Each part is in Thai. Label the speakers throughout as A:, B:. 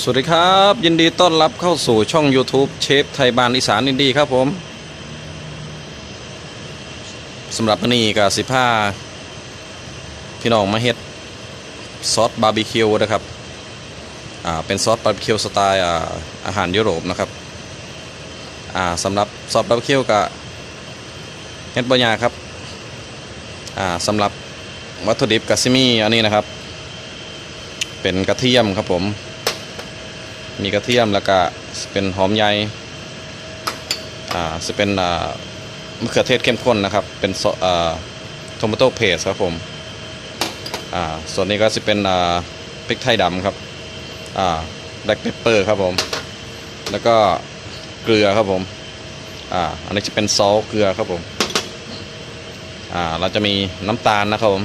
A: สวัสดีครับ ยินดีต้อนรับเข้าสู่ช่อง YouTube เชฟไทยบานอีสานอินดีครับผมสำหรับวันนี้กับสิผ้าพี่น้องมาเฮ็ดซอสบาร์บีคิวนะครับอ่าเป็นซอสบาร์บีคิวสไตล์อ่าอาหารยุโรปนะครับอ่าสำหรับซอสบาร์บีคิวกับเฮ็ดบะยากครับอ่าสำหรับวัตถุดิบกับซิมี่อันนี้นะครับ เป็นกระเทียมครับผม มีกระเทียมแล้วก็เป็นหอมใหญ่อ่าจะเป็นอ่ามะเขือเทศเข้มข้นนะครับ เป็นซออ่าโทมาโต้เพสครับผมอ่าส่วนนี้ก็จะเป็นอ่าพริกไทยดำครับอ่าแบล็กเปปเปอร์ครับผม แล้วก็เกลือครับผมอ่าอันนี้จะเป็นซอสเกลือครับผมอ่าเราจะมีน้ำตาลนะครับผม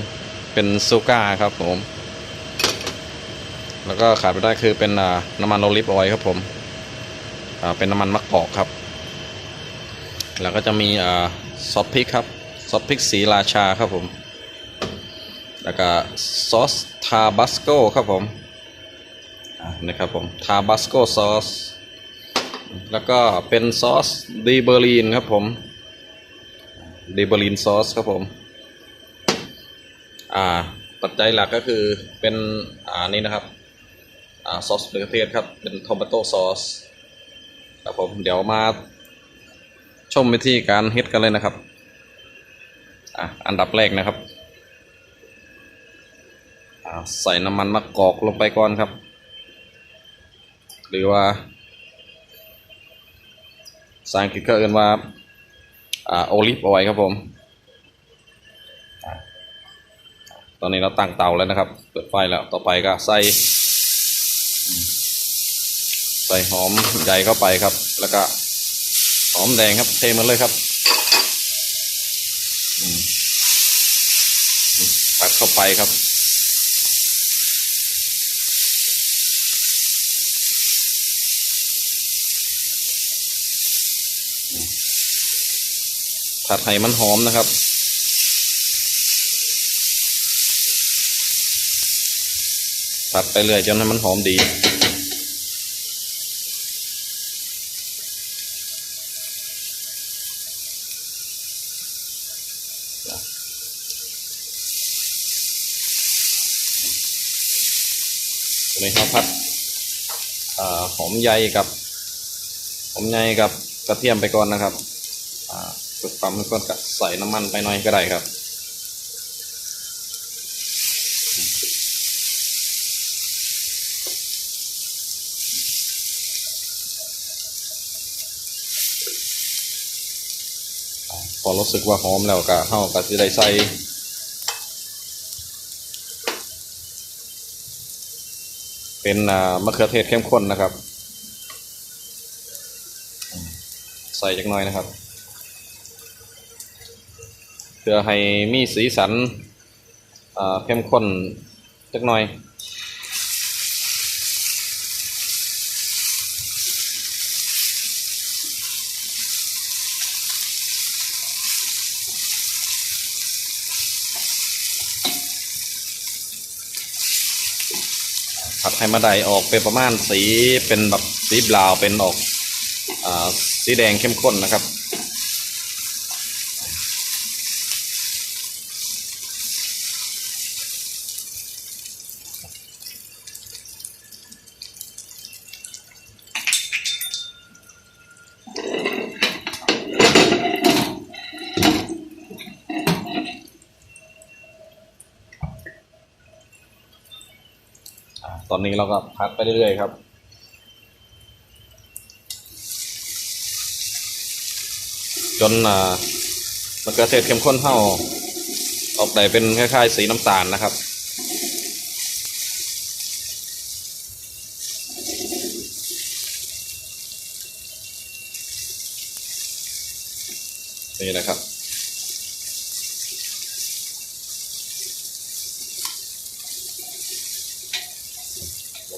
A: เป็นซูก้าครับผม แล้วก็ขาดไม่ได้คือเป็นน้ำมันโอลิฟออยล์ครับผมเป็นน้ำมันมะกอกครับ แล้วก็จะมีซอสพริกครับซอสพริกสีราชาครับผม แล้วก็ซอสทาบาสโกครับผมนี่ครับผมทาบาสโกซอสแล้วก็เป็นซอสดีเบอร์ลีนครับผมดีเบอร์ลีนซอสครับผมอ่าปัจจัยหลักก็คือเป็นอ่านี่นะครับ ซอสมะเขือเทศครับ เป็นทอม a โต้ซอสครับผมเดี๋ยวมาชมวิธีการเฮ็ดกันเลยนะครับอะอันดับแรกนะครับใส่น้ำมันมะกอกลงไปก่อนครับ หรือว่าภาษาอังกฤษก็เอ่นว่าอ่าโอลิฟออยล์ครับผม ตอนนี้เราตั้งเตาแล้วนะครับ เปิดไฟแล้วต่อไปก็ใส่ ส่หอมใหญ่เข้าไปครับ แล้วก็หอมแดงครับเทมันเลยครับตัดเข้าไปครับผัดให้มันหอมนะครับผัดไปเรื่อยจนให้มันหอมดี ตัวนี้เขาพัดหอมใยกับหอมใยกับกระเทียมไปก่อนนะครับอ่าฝึกความก่อนก็ใส่น้ำมันไปหน่อยก็ได้ครับพอรู้สึกว่าหอมแล้วก็เข้าก็จะได้ใส่ เป็นมะเขือเทศเข้มข้นนะครับ ใส่จักหน่อยนะครับ เพื่อให้มีสีสันเข้มข้นจักหน่อย ให้มาได้ออกเป็นประมาณสีเป็นแบบสีบลาวเป็นออกอสีแดงเข้มข้นนะครับ ตอนนี้เราก็พัดไปเรื่อยๆครับจนอ่ามะเขือเทศเข้มข้นเท่าออกได้เป็นคล้ายๆ สีน้ำตาลนะครับ นี่นะครับ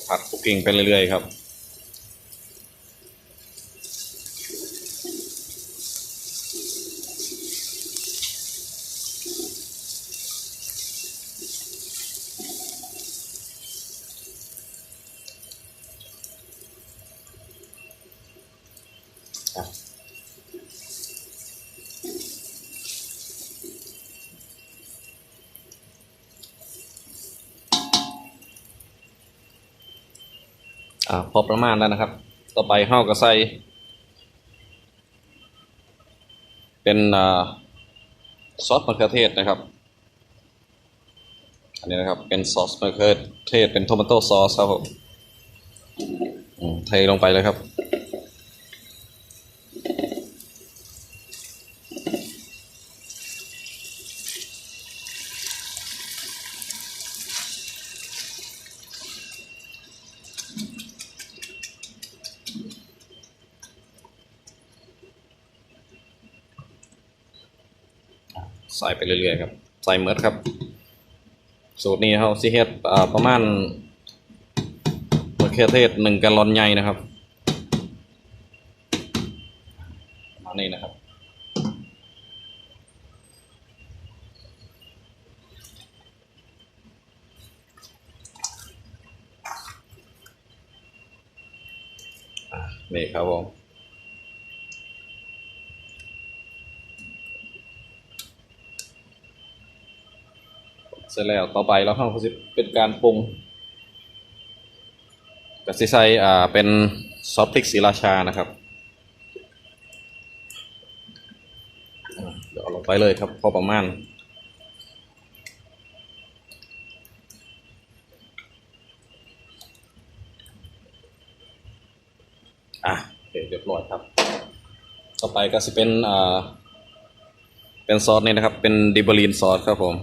A: ผัดคุ กกิ้งไปเรื่อยๆครับ อ่าพอประมาณแล้วนะครับ ต่อไปเฮาก็ใส่เป็นอ่าซอสมะเขือเทศนะครับ อันนี้นะครับเป็นซอสมะเขือเทศเป็นโทมาโต้ซอสครับผมอืมเทลงไปเลยครับ ใส่ไปเรื่อยๆครับ ใส่เมิดครับ สูตรนี้เขาสิเฮ็ดประมาณมะเขือเทศหนึ่งกลลอนใหญ่นะครับมานี้นะครับนี่ครับผม เสร็จแล้วต่อไปเราเข้าสิเป็นการปรุงกับซิไซอ่าเป็นซอสพริกศรีราชานะครับเดี๋ยวเอาลงไปเลยครับพอประมาณอะโอเคเรียบร้อยครับ ต่อไปก็จะเป็นอ่าเป็นซอสนี่นะครับ เป็นดิบลีนซอสครับผม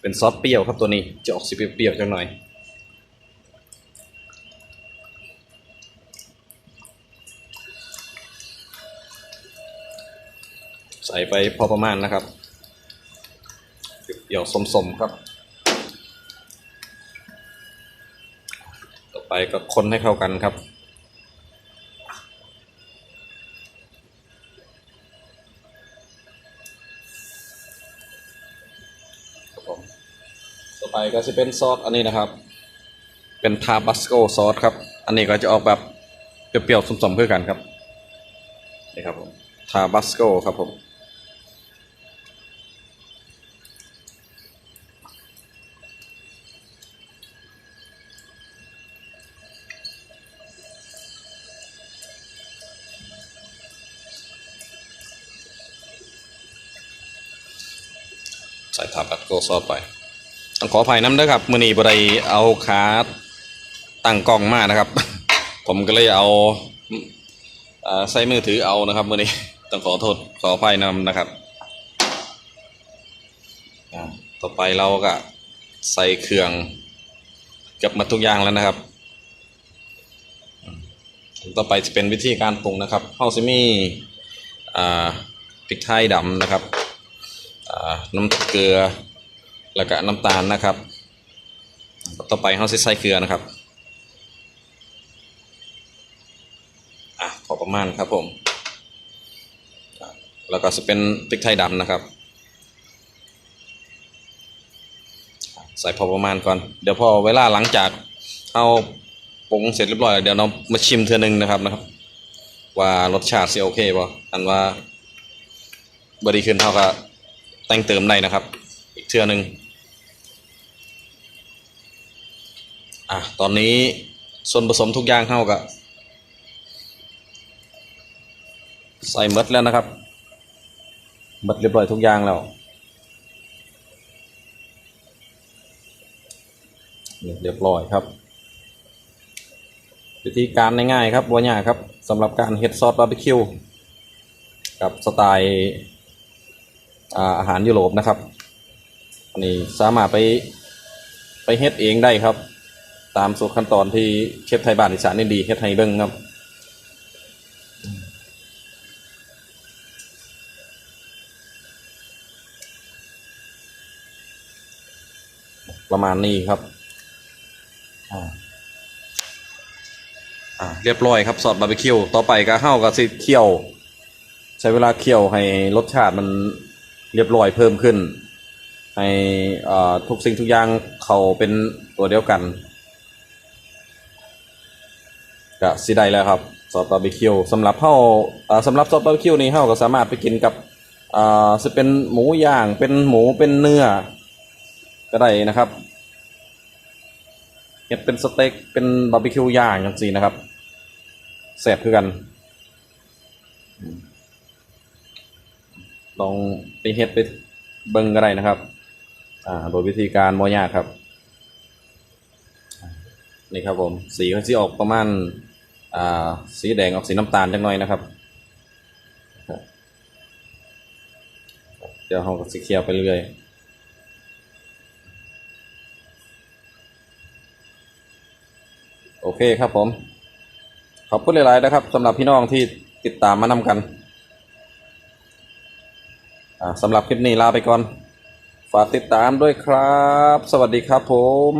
A: เป็นซอสเปรี้ยวครับตัวนี้จะออกสีเปรี้ยวๆจังหน่อย ใส่ไปพอประมาณนะครับเปรี้ยวสมๆครับ ต่อไปก็คนให้เข้ากันครับครับผมต่อไป ก็จะเป็นซอสอันนี้นะครับ เป็นทาบาสโกซอสครับ อันนี้ก็จะออกแบบเปรี้ยวๆสมๆเพื่อกันครับนี่ครับผมทาบาสโกครับผมใส่ทาบาสโกซอสไป ต้องขออภัยน้ำเด้วยครับมือนี้บไดเอาขาตั้งกล้องมานะครับ ผมก็เลยเอาใส่มือถือเอานะครับมือนี้ต้องขอโทษขออภัยน้ำนะครับต่อไปเราก็ใส่เครื่องเกับมาทุกอย่างแล้วนะครับ ต่อไปจะเป็นวิธีการปรุงนะครับเฮาซิมีอ่าพริกไทยดำนะครับน้ำเกลือ แล้วก็น้ำตาลนะครับ ต่อไปเราจะใส่เกลือนะครับอะพอประมาณครับผม แล้วก็จะเป็นพริกไทยดำนะครับ ใส่พอประมาณก่อน เดี๋ยวพอเวลาหลังจากเอาปรุงเสร็จเรียบร้อยเดี๋ยวเรามาชิมเทือนึงนะครับนะครับ ว่ารสชาติสิโอเคป่ะอันว่าบดีขึ้นเท่ากับแต่งเติมได้นะครับ อีกเทือนึง อะตอนนี้ส่วนผสมทุกอย่างเข้ากับใส่หมดแล้วนะครับหมดเรียบร้อยทุกอย่างแล้วเรียบร้อยครับ วิธีการง่ายๆครับบัวยาครับสำหรับการเฮ็ดซอสบาร์บีคิวกับสไตล์อาอาหารยุโรปนะครับอันนี้สามารถไปไปเฮ็ดเองได้ครับ ตามสูตรขั้นตอนที่เชฟไทยบ้านอีสานนี่ดีเฮ็ดให้เบิ่งครับประมาณนี้ครับอ่าอ่า เรียบร้อยครับซอสบาร์บีคิว ต่อไปก็เฮ้าก็สิเคี่ยว ใช้เวลาเคี่ยวให้รสชาติมันเรียบร้อยเพิ่มขึ้น ให้อ่าทุกสิ่งทุกอย่างเข้าเป็นตัวเดียวกัน ก็สิได้แล้วครับซอสบาร์บีคิวสำหรับเฮาอ่าสำหรับซอสบาร์บีคิวนี้เฮาก็สามารถไปกินกับอ่าสิเป็นหมูย่างเป็นหมูเป็นเนื้อ ก็ได้นะครับเฮ็ดเป็นสเต็กเป็นบาร์บีคิวย่างจังซี่นะครับแซ่บคือกัน ลองไปเฮ็ดไปเบิ่งก็ได้นะครับ อ่าโดยวิธีการบ่ยากครับ นี่ครับผม สีมันสิออกประมาณ สีแดงออกสีน้ำตาลจังหน่อยนะครับเดี๋ยวเราก็สิเคี่ยวไปเรื่อยโอเคครับผม ขอบคุณหลาย ๆ นะครับสำหรับพี่น้องที่ติดตามมานำกันสำหรับคลิปนี้ลาไปก่อน ฝากติดตามด้วยครับ สวัสดีครับผม